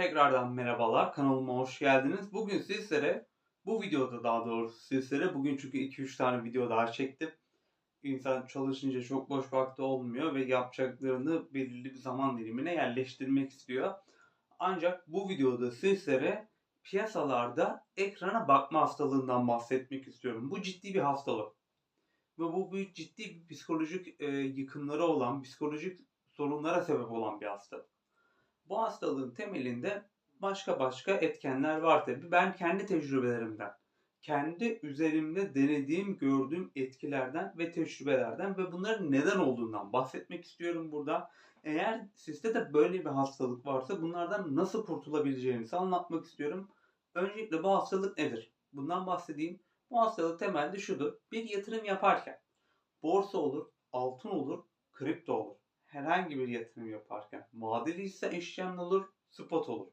Tekrardan merhabalar. Kanalıma hoş geldiniz. Bugün sizlere, bu videoda daha doğrusu sizlere, bugün çünkü 2-3 tane video daha çektim. İnsan çalışınca çok boş vakti olmuyor ve yapacaklarını belirli bir zaman dilimine yerleştirmek istiyor. Ancak bu videoda sizlere piyasalarda ekrana bakma hastalığından bahsetmek istiyorum. Bu ciddi bir hastalık. Ve bu bir ciddi bir psikolojik e, yıkımları olan, psikolojik sorunlara sebep olan bir hastalık. Bu hastalığın temelinde başka başka etkenler var tabi. Ben kendi tecrübelerimden, kendi üzerimde denediğim, gördüğüm etkilerden ve tecrübelerden ve bunların neden olduğundan bahsetmek istiyorum burada. Eğer sizde de böyle bir hastalık varsa bunlardan nasıl kurtulabileceğinizi anlatmak istiyorum. Öncelikle bu hastalık nedir? Bundan bahsedeyim. Bu hastalık temelde şudur. Bir yatırım yaparken borsa olur, altın olur, kripto olur herhangi bir yatırım yaparken vadeli ise eşyan olur, spot olur.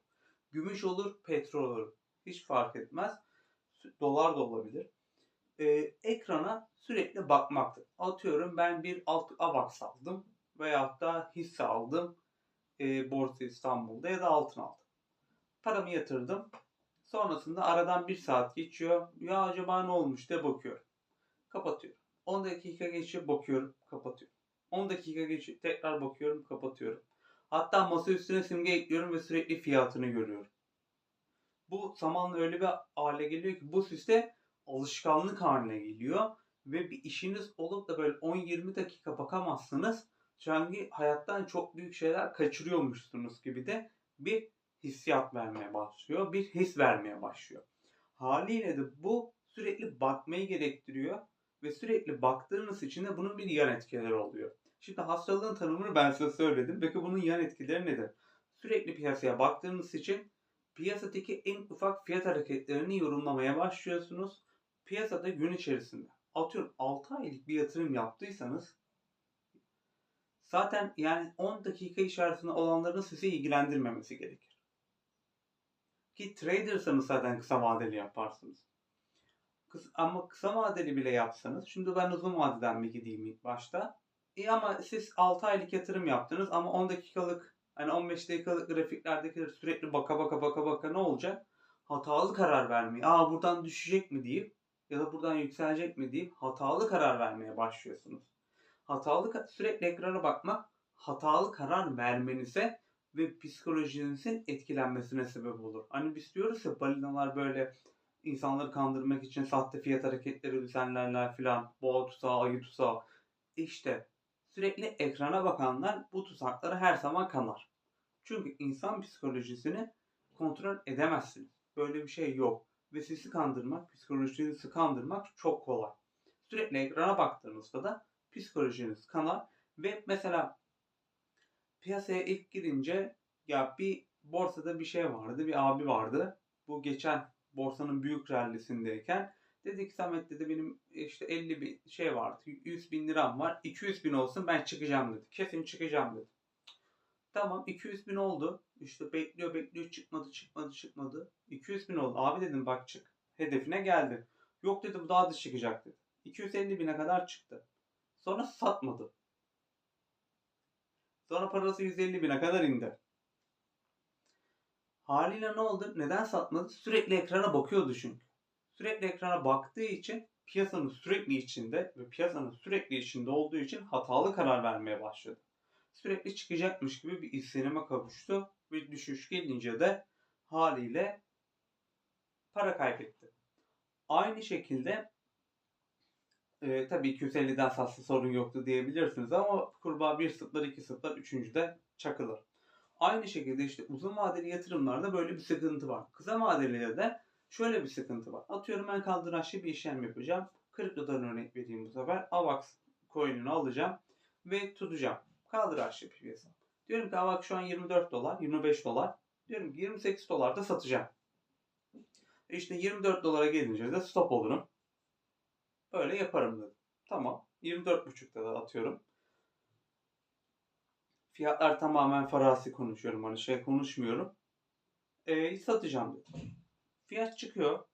Gümüş olur, petrol olur. Hiç fark etmez. Dolar da olabilir. Ee, ekrana sürekli bakmaktır. Atıyorum ben bir alt AVAX aldım veyahut da hisse aldım e, Borsa İstanbul'da ya da altın aldım. Paramı yatırdım. Sonrasında aradan bir saat geçiyor. Ya acaba ne olmuş diye bakıyorum. Kapatıyorum. 10 dakika geçiyor bakıyorum kapatıyorum. 10 dakika geçip tekrar bakıyorum kapatıyorum. Hatta masa üstüne simge ekliyorum ve sürekli fiyatını görüyorum. Bu zamanla öyle bir hale geliyor ki bu sizde alışkanlık haline geliyor ve bir işiniz olup da böyle 10-20 dakika bakamazsınız. Çünkü hayattan çok büyük şeyler kaçırıyormuşsunuz gibi de bir hissiyat vermeye başlıyor. Bir his vermeye başlıyor. Haliyle de bu sürekli bakmayı gerektiriyor ve sürekli baktığınız için de bunun bir yan etkileri oluyor. Şimdi hastalığın tanımını ben size söyledim. Peki bunun yan etkileri nedir? Sürekli piyasaya baktığınız için piyasadaki en ufak fiyat hareketlerini yorumlamaya başlıyorsunuz. Piyasada gün içerisinde atıyorum 6 aylık bir yatırım yaptıysanız zaten yani 10 dakika içerisinde olanların sizi ilgilendirmemesi gerekir. Ki tradersanız zaten kısa vadeli yaparsınız. Kısa, ama kısa vadeli bile yapsanız, şimdi ben uzun vadeden mi gideyim ilk başta? İyi ama siz 6 aylık yatırım yaptınız ama 10 dakikalık hani 15 dakikalık grafiklerdeki sürekli baka baka baka baka ne olacak? Hatalı karar vermeyi, aa buradan düşecek mi deyip ya da buradan yükselecek mi deyip hatalı karar vermeye başlıyorsunuz. Hatalı sürekli ekrana bakmak hatalı karar vermenize ve psikolojinizin etkilenmesine sebep olur. Hani biz diyoruz ya balinalar böyle insanları kandırmak için sahte fiyat hareketleri düzenlerler filan. Boğa tuzağı, ayı tuzağı. İşte sürekli ekrana bakanlar bu tuzaklara her zaman kanar. Çünkü insan psikolojisini kontrol edemezsiniz. Böyle bir şey yok. Ve sizi kandırmak, psikolojinizi kandırmak çok kolay. Sürekli ekrana baktığınızda da psikolojiniz kanar ve mesela piyasaya ilk girince ya bir borsada bir şey vardı, bir abi vardı. Bu geçen borsanın büyük rallisindeyken dedi ki Samet dedi benim işte 50 bin şey vardı 100 bin liram var 200 bin olsun ben çıkacağım dedi. Kesin çıkacağım dedi. Tamam 200 bin oldu. İşte bekliyor bekliyor çıkmadı çıkmadı çıkmadı. 200 bin oldu. Abi dedim bak çık. Hedefine geldi. Yok dedi bu daha da çıkacak dedi. 250 bine kadar çıktı. Sonra satmadı. Sonra parası 150 bine kadar indi. Haliyle ne oldu? Neden satmadı? Sürekli ekrana bakıyordu çünkü. Sürekli ekrana baktığı için piyasanın sürekli içinde ve piyasanın sürekli içinde olduğu için hatalı karar vermeye başladı. Sürekli çıkacakmış gibi bir izlenime kavuştu ve düşüş gelince de haliyle para kaybetti. Aynı şekilde e, tabii 250'den fazla sorun yoktu diyebilirsiniz ama kurbağa 1-0, 2-0, 3. de çakılır. Aynı şekilde işte uzun vadeli yatırımlarda böyle bir sıkıntı var. Kısa vadeli de şöyle bir sıkıntı var. Atıyorum ben kaldıraçlı bir işlem yapacağım. Kriptodan örnek vereyim bu sefer. AVAX coin'ini alacağım ve tutacağım. Kaldıraçlı bir piyasa. Diyorum ki AVAX şu an 24 dolar, 25 dolar. Diyorum ki 28 dolarda satacağım. İşte 24 dolara gelince de stop olurum. Böyle yaparım dedim. Tamam. 24.5'da da atıyorum. Fiyatlar tamamen farazi konuşuyorum. Hani şey konuşmuyorum. Ee, satacağım dedim. Fiyat çıkıyor.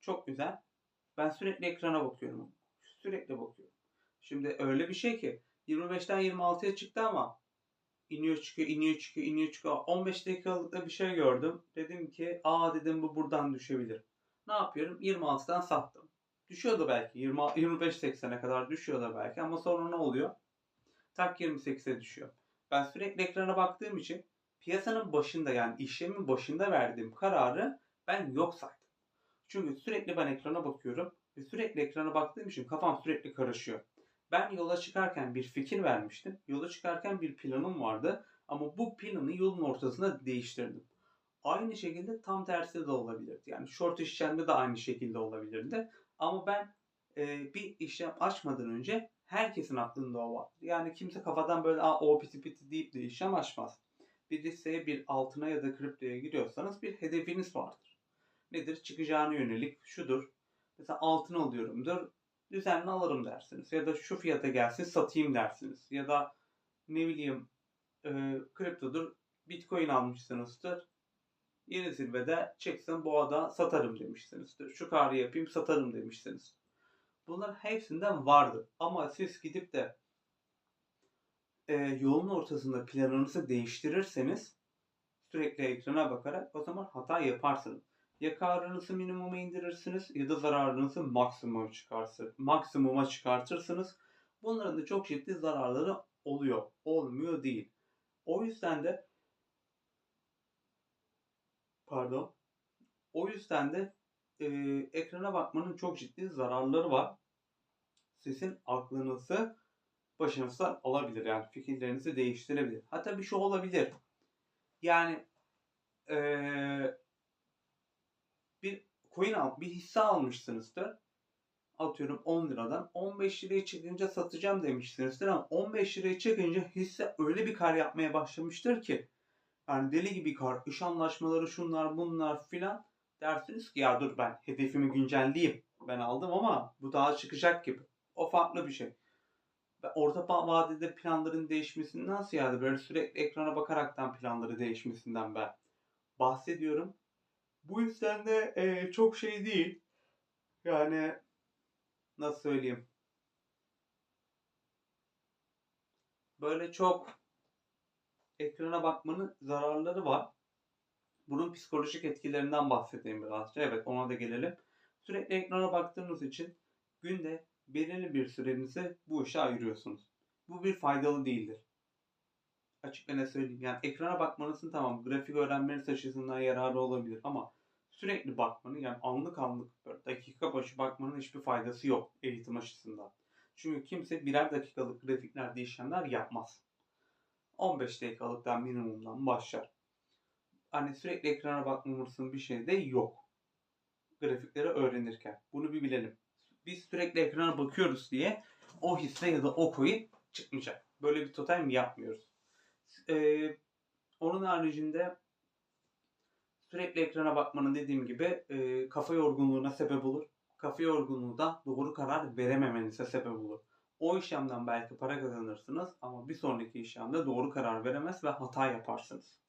Çok güzel. Ben sürekli ekrana bakıyorum. Sürekli bakıyorum. Şimdi öyle bir şey ki 25'ten 26'ya çıktı ama iniyor çıkıyor, iniyor çıkıyor, iniyor çıkıyor. 15 dakikalıkta bir şey gördüm. Dedim ki aa dedim bu buradan düşebilir. Ne yapıyorum? 26'dan sattım. Düşüyordu belki. 20, 25-80'e kadar düşüyordu belki ama sonra ne oluyor? Tak 28'e düşüyor. Ben sürekli ekrana baktığım için piyasanın başında yani işlemin başında verdiğim kararı ben yok saydım. Çünkü sürekli ben ekrana bakıyorum ve sürekli ekrana baktığım için kafam sürekli karışıyor. Ben yola çıkarken bir fikir vermiştim. Yola çıkarken bir planım vardı. Ama bu planı yolun ortasında değiştirdim. Aynı şekilde tam tersi de olabilirdi. Yani short işlemde de aynı şekilde olabilirdi. Ama ben e, bir işlem açmadan önce herkesin aklında o var. Yani kimse kafadan böyle Aa, o piti piti deyip de işlem açmaz. Bir hisseye bir altına ya da kriptoya giriyorsanız bir hedefiniz vardır. Nedir? Çıkacağına yönelik şudur. Mesela altın alıyorumdur. Düzenli alırım dersiniz. Ya da şu fiyata gelsin satayım dersiniz. Ya da ne bileyim e, kriptodur. Bitcoin almışsınızdır. Yeni zirvede çıksın boğada satarım demişsinizdir. Şu karı yapayım satarım demişsiniz. Bunların hepsinden vardır. Ama siz gidip de e, yolun ortasında planınızı değiştirirseniz sürekli ekrana bakarak o zaman hata yaparsınız. Ya karınızı minimuma indirirsiniz ya da zararınızı maksimuma çıkarsın, maksimuma çıkartırsınız. Bunların da çok ciddi zararları oluyor. Olmuyor değil. O yüzden de pardon. O yüzden de e, ekrana bakmanın çok ciddi zararları var. Sizin aklınızı başınızdan alabilir. Yani fikirlerinizi değiştirebilir. Hatta bir şey olabilir. Yani e, bir coin al, bir hisse almışsınızdır. Atıyorum 10 liradan 15 liraya çıkınca satacağım demişsinizdir ama 15 liraya çıkınca hisse öyle bir kar yapmaya başlamıştır ki yani deli gibi kar, iş anlaşmaları şunlar bunlar filan dersiniz ki ya dur ben hedefimi güncelleyeyim. Ben aldım ama bu daha çıkacak gibi. O farklı bir şey. Ve orta vadede planların değişmesinden ziyade böyle sürekli ekrana bakaraktan planları değişmesinden ben bahsediyorum. Bu yüzden de e, çok şey değil. Yani nasıl söyleyeyim? Böyle çok ekrana bakmanın zararları var. Bunun psikolojik etkilerinden bahsedeyim birazcık. Evet ona da gelelim. Sürekli ekrana baktığınız için günde belirli bir sürenizi bu işe ayırıyorsunuz. Bu bir faydalı değildir. Açık ne söyleyeyim. Yani ekrana bakmanızın tamam grafik öğrenmeniz açısından yararı olabilir ama sürekli bakmanın yani anlık anlık böyle dakika başı bakmanın hiçbir faydası yok eğitim açısından. Çünkü kimse birer dakikalık grafiklerde işlemler yapmaz. 15 dakikalıktan minimumdan başlar. Hani sürekli ekrana bakmamızın bir şey de yok. Grafikleri öğrenirken. Bunu bir bilelim. Biz sürekli ekrana bakıyoruz diye o hisse ya da o coin çıkmayacak. Böyle bir totem yapmıyoruz. Ee, onun haricinde sürekli ekrana bakmanın dediğim gibi e, kafa yorgunluğuna sebep olur. Kafa yorgunluğu da doğru karar verememenize sebep olur. O işlemden belki para kazanırsınız ama bir sonraki işlemde doğru karar veremez ve hata yaparsınız.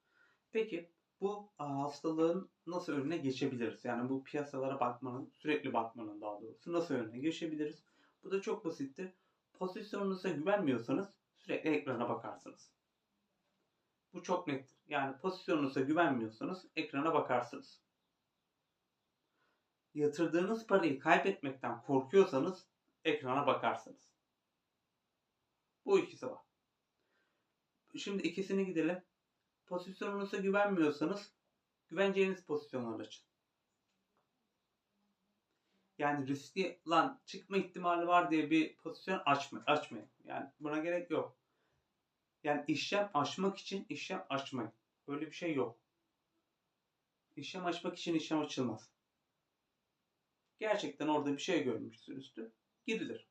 Peki bu hastalığın nasıl önüne geçebiliriz? Yani bu piyasalara bakmanın, sürekli bakmanın daha doğrusu nasıl önüne geçebiliriz? Bu da çok basittir. Pozisyonunuza güvenmiyorsanız sürekli ekrana bakarsınız. Bu çok nettir. Yani pozisyonunuza güvenmiyorsanız ekrana bakarsınız. Yatırdığınız parayı kaybetmekten korkuyorsanız ekrana bakarsınız. Bu ikisi var. Şimdi ikisini gidelim. Pozisyonunuza güvenmiyorsanız güveneceğiniz pozisyonlar açın. Yani riskli lan çıkma ihtimali var diye bir pozisyon açma, açmayın. Yani buna gerek yok. Yani işlem açmak için işlem açmayın. Böyle bir şey yok. İşlem açmak için işlem açılmaz. Gerçekten orada bir şey görmüşsünüzdür. Gidilir.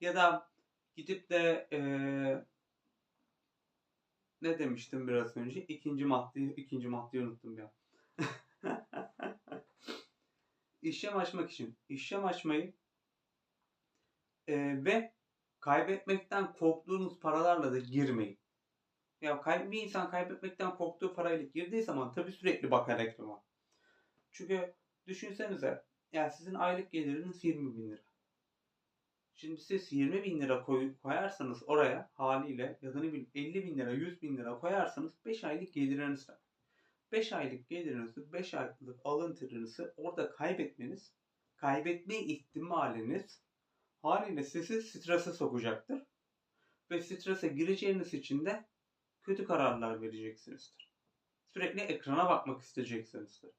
Ya da gidip de ee, ne demiştim biraz önce? İkinci maddeyi, ikinci maddeyi unuttum ya. işlem açmak için işlem açmayı e, ve kaybetmekten korktuğunuz paralarla da girmeyin. Ya kay bir insan kaybetmekten korktuğu parayla girdiği zaman tabii sürekli bakar ekrana. Çünkü düşünsenize yani sizin aylık geliriniz 20 bin lira. Şimdi siz 20 bin lira koy, koyarsanız oraya haliyle ya da ne bileyim 50 bin lira 100 bin lira koyarsanız 5 aylık geliriniz var. 5 aylık gelirinizi 5 aylık alın terinizi orada kaybetmeniz kaybetme ihtimaliniz haliyle sizi strese sokacaktır. Ve strese gireceğiniz için de kötü kararlar vereceksinizdir. Sürekli ekrana bakmak isteyeceksinizdir.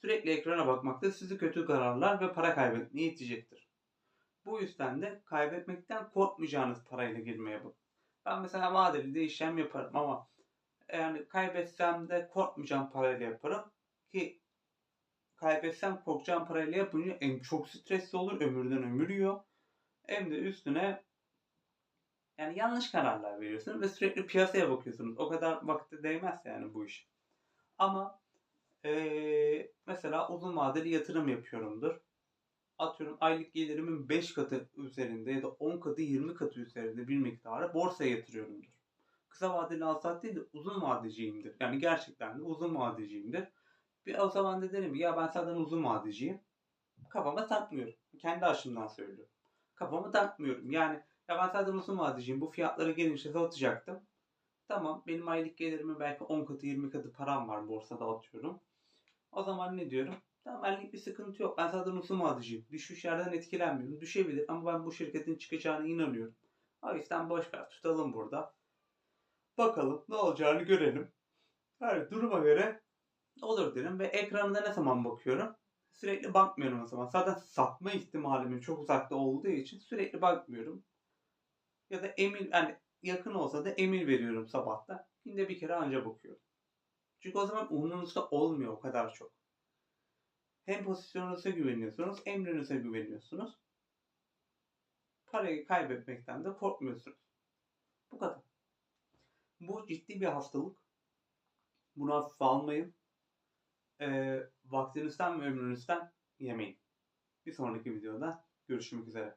Sürekli ekrana bakmak da sizi kötü kararlar ve para kaybetmeye itecektir. Bu yüzden de kaybetmekten korkmayacağınız parayla girmeye bakın. Ben mesela vadeli de işlem yaparım ama yani kaybetsem de korkmayacağım parayla yaparım ki kaybetsem korkacağım parayla yapınca en çok stresli olur, ömürden ömür yiyor. Hem de üstüne yani yanlış kararlar veriyorsunuz ve sürekli piyasaya bakıyorsunuz. O kadar vakti değmez yani bu iş. Ama ee, mesela uzun vadeli yatırım yapıyorumdur. Atıyorum aylık gelirimin 5 katı üzerinde ya da 10 katı 20 katı üzerinde bir miktarı borsaya yatırıyorumdur. Kısa vadeli alsat değil de uzun vadeciyimdir. Yani gerçekten de uzun vadeciyimdir. Bir o zaman da derim ya ben zaten uzun vadeciyim. Kafama takmıyorum. Kendi açımdan söylüyorum. Kafamı takmıyorum. Yani ya ben zaten uzun vadeciyim. Bu fiyatlara gelince satacaktım. Tamam benim aylık gelirimin belki 10 katı 20 katı param var borsada atıyorum. O zaman ne diyorum? Tamam benlik bir sıkıntı yok. Ben zaten uzun vadeciyim. Düşüşlerden etkilenmiyorum. Düşebilir ama ben bu şirketin çıkacağına inanıyorum. O yüzden boş ver tutalım burada. Bakalım ne olacağını görelim. Her duruma göre olur derim ve ekranına ne zaman bakıyorum? Sürekli bakmıyorum o zaman. Zaten satma ihtimalimin çok uzakta olduğu için sürekli bakmıyorum. Ya da emin yani yakın olsa da emir veriyorum sabahta. Günde bir kere anca bakıyorum. Çünkü o zaman umurunuzda olmuyor o kadar çok. Hem pozisyonunuza güveniyorsunuz, emrinize güveniyorsunuz. Parayı kaybetmekten de korkmuyorsunuz. Bu kadar. Bu ciddi bir hastalık. Bunu hafife almayın. Ee, vaktinizden ve ömrünüzden yemeyin. Bir sonraki videoda görüşmek üzere.